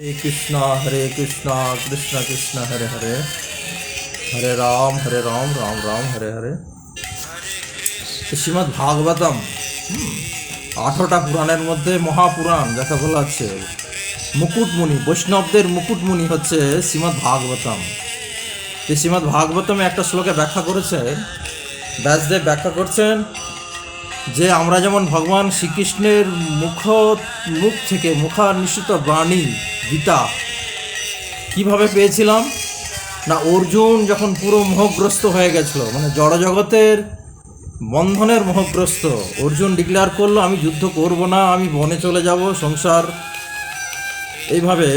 হরে কৃষ্ণ হরে কৃষ্ণ কৃষ্ণ কৃষ্ণ, হরে হরে। হরে রাম হরে রাম রাম রাম, হরে হরে। শ্রীমদ ভাগবতম আঠারোটা পুরাণের মধ্যে মহাপুরাণ যাকে বলা হচ্ছে মুকুটমণি, বৈষ্ণবদের মুকুটমণি হচ্ছে শ্রীমদ ভাগবতম শ্রীমদ ভাগবতমে একটা শ্লোকে ব্যাখ্যা করেছে, ব্যাসদেব ব্যাখ্যা করছেন যে আমরা যেমন ভগবান শ্রীকৃষ্ণের মুখ মুখ থেকে মুখান্বিত বাণী, গীতা কীভাবে পেয়েছিলাম? না, অর্জুন যখন পুরো মোহগ্রস্ত হয়ে গেছিল মানে জড়জগতের বন্ধনের মোহগ্রস্ত, অর্জুন ডিক্লেয়ার করল, আমি যুদ্ধ করব না, আমি বনে চলে যাব, সংসার এইভাবে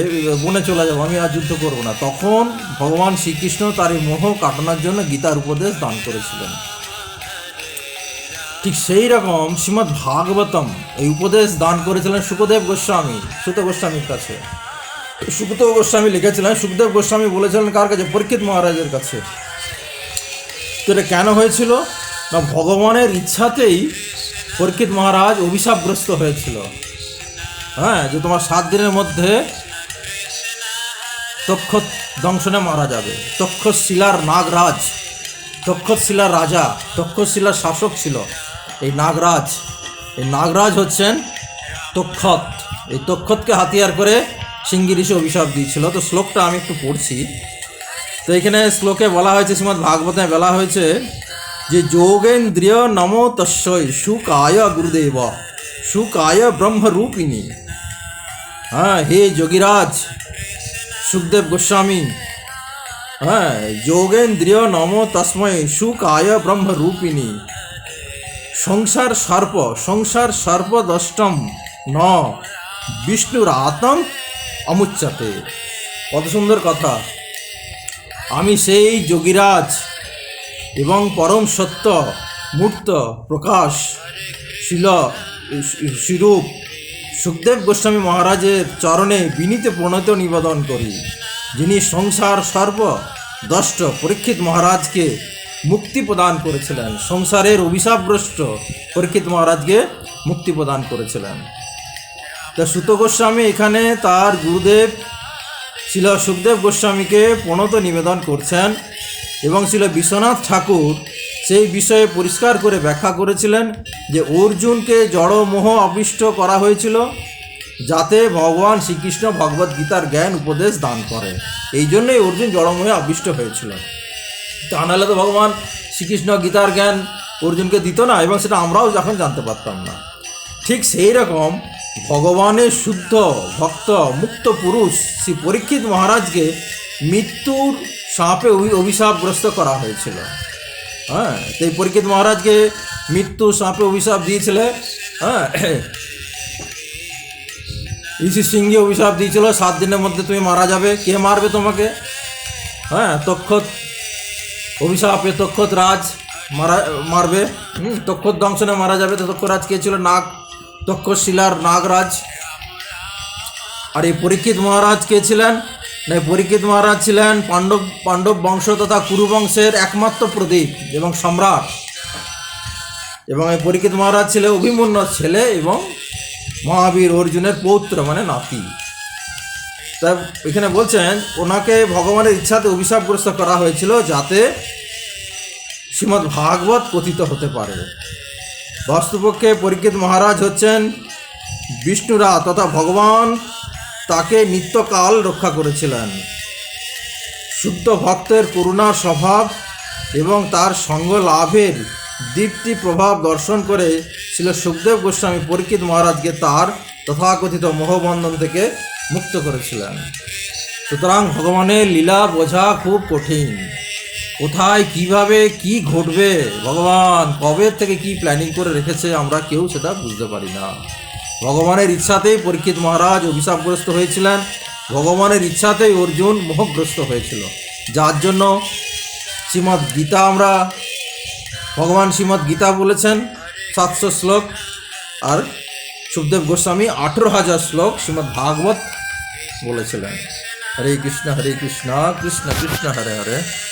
বনে চলে যাব, আমি আর যুদ্ধ করব না। তখন ভগবান শ্রীকৃষ্ণ তার এই মোহ কাটানোর জন্য গীতার উপদেশ দান করেছিলেন। ঠিক সেই রকম শ্রীমৎ ভাগবতম এই উপদেশ দান করেছিলেন সুখদেব গোস্বামী, সুত গোস্বামীর কাছে। সুখদেব গোস্বামী লিখেছিলেন, সুখদেব গোস্বামী বলেছিলেন কার কাছে? পরীক্ষিত মহারাজের কাছে। তো এটা কেন হয়েছিল? না, ভগবানের ইচ্ছাতেই পরীক্ষিত মহারাজ অভিশাপগ্রস্ত হয়েছিল। হ্যাঁ যে তোমার সাত দিনের মধ্যে তক্ষ দংশনে মারা যাবে। তক্ষশিলার নাগরাজ তক্ষশিলার রাজা তক্ষশিলার শাসক ছিল। এই নাগরাজ এই নাগরাজ হচ্ছেন তক্ষত। এই তক্ষতকে হাতিয়ার করে সিঙ্গি অভিশাপ দিয়েছিল। তো শ্লোকটা আমি একটু পড়ছি। তো এখানে শ্লোকে বলা হয়েছে শ্রীমৎ ভাগবতে বলা হয়েছে যে, যোগেন্দ্রিয় নমো তস্যই সুকায় গুরুদেব, সুকায় ব্রহ্মরূপিণী। হ্যাঁ হে যোগীরাজ, সুখদেব গোস্বামী। হ্যাঁ যোগেন্দ্রিয় নম তস্ময় সুকায় ব্রহ্মরূপিণী। সংসার সর্প, সংসার সর্পদষ্টম ন। বিষ্ণুর আতম অমুচ্চাতে। কত সুন্দর কথা। আমি সেই যোগীরাজ এবং পরম সত্য, মূর্ত, প্রকাশ, শিল, শিরূপ, সুখদেব গোস্বামী মহারাজের চরণে বিনীত প্রণত নিবেদন করি, যিনি সংসার সর্ব দষ্ট পরীক্ষিত মহারাজকে মুক্তি প্রদান করেছিলেন। সংসারের অভিশাপগ্রস্ত পরীক্ষিত মহারাজকে মুক্তি প্রদান করেছিলেন। তা সুত গোস্বামী এখানে তার গুরুদেব ছিল সুখদেব গোস্বামীকে প্রণত নিবেদন করছেন এবং ছিল বিশ্বনাথ ঠাকুর সেই বিষয়ে পরিষ্কার করে ব্যাখ্যা করেছিলেন যে অর্জুনকে জড়মোহ আবিষ্ট করা হয়েছিল যাতে ভগবান শ্রীকৃষ্ণ ভগবদ গীতার জ্ঞান উপদেশ দান করে। এই জন্যই অর্জুন জড়মোহে আবিষ্ট হয়েছিল। তা নাহলে তো ভগবান শ্রীকৃষ্ণ গীতার জ্ঞান অর্জুনকে দিত না, এবং সেটা আমরাও যখন জানতে পারতাম না। ঠিক সেই রকম ভগবানের শুদ্ধ ভক্ত মুক্ত পুরুষ শ্রী পরীক্ষিত মহারাজকে মৃত্যুর সাপে অভিশাপগ্রস্ত করা হয়েছিল। হ্যাঁ এই পরীক্ষিত মহারাজকে মৃত্যু সাপে অভিশাপ দিয়েছিলে হ্যাঁ ঋষি সিংহে অভিশাপ দিয়েছিল, সাত দিনের মধ্যে তুমি মারা যাবে, কে মারবে তোমাকে? হ্যাঁ তক্ষত অভিশাপে তক্ষত রাজ মারা মারবে। তক্ষত দংশনে মারা যাবে। তো তক্ষরাজ কে ছিল? নাগ তক্ষশিলার নাগরাজ। আর এই পরীক্ষিত মহারাজ কে ছিলেন? না এই পরীক্ষিত মহারাজ ছিলেন পাণ্ডব পাণ্ডব বংশ তথা কুরু বংশের একমাত্র প্রদীপ এবং সম্রাট। এবং এই পরীক্ষিত মহারাজ ছিল অভিমন্যু ছেলে এবং মহাবীর অর্জুনের পৌত্র মানে নাতি। তা এখানে বলছেন, ওনাকে ভগবানের ইচ্ছাতে অভিশাপগ্রস্ত করা হয়েছিল যাতে শ্রীমদ্ ভাগবত কথিত হতে পারে। বাস্তুপক্ষে পরীক্ষিত মহারাজ হচ্ছেন বিষ্ণুরা তথা ভগবান তাকে নিত্যকাল রক্ষা করেছিলেন। শুদ্ধ ভক্তের করুণার স্বভাব এবং তার সঙ্গ লাভের দীপ্তি প্রভাব দর্শন করে ছিল সুখদেব গোস্বামী পরীক্ষিত মহারাজকে তার তথাকথিত মোহবন্ধন থেকে মুক্ত করেছিলেন। সুতরাং ভগবানের লীলা বোঝা খুব কঠিন। কোথায়, কীভাবে, কি ঘটবে, ভগবান কবে থেকে কি প্ল্যানিং করে রেখেছে আমরা কেউ সেটা বুঝতে পারি না। ভগবানের ইচ্ছাতেই পরীক্ষিত মহারাজ অভিশাপগ্রস্ত হয়েছিলেন। ভগবানের ইচ্ছাতেই অর্জুন মোহগ্রস্ত হয়েছিল। যার জন্য শ্রীমদ্ গীতা আমরা, ভগবান শ্রীমদ্ গীতা বলেছেন, সাতশো শ্লোক আর সুখদেব গোস্বামী আঠেরো হাজার শ্লোক শ্রীমদ্ ভাগবত বলেছিলেন। হরে কৃষ্ণ হরে কৃষ্ণ কৃষ্ণ কৃষ্ণ হরে হরে।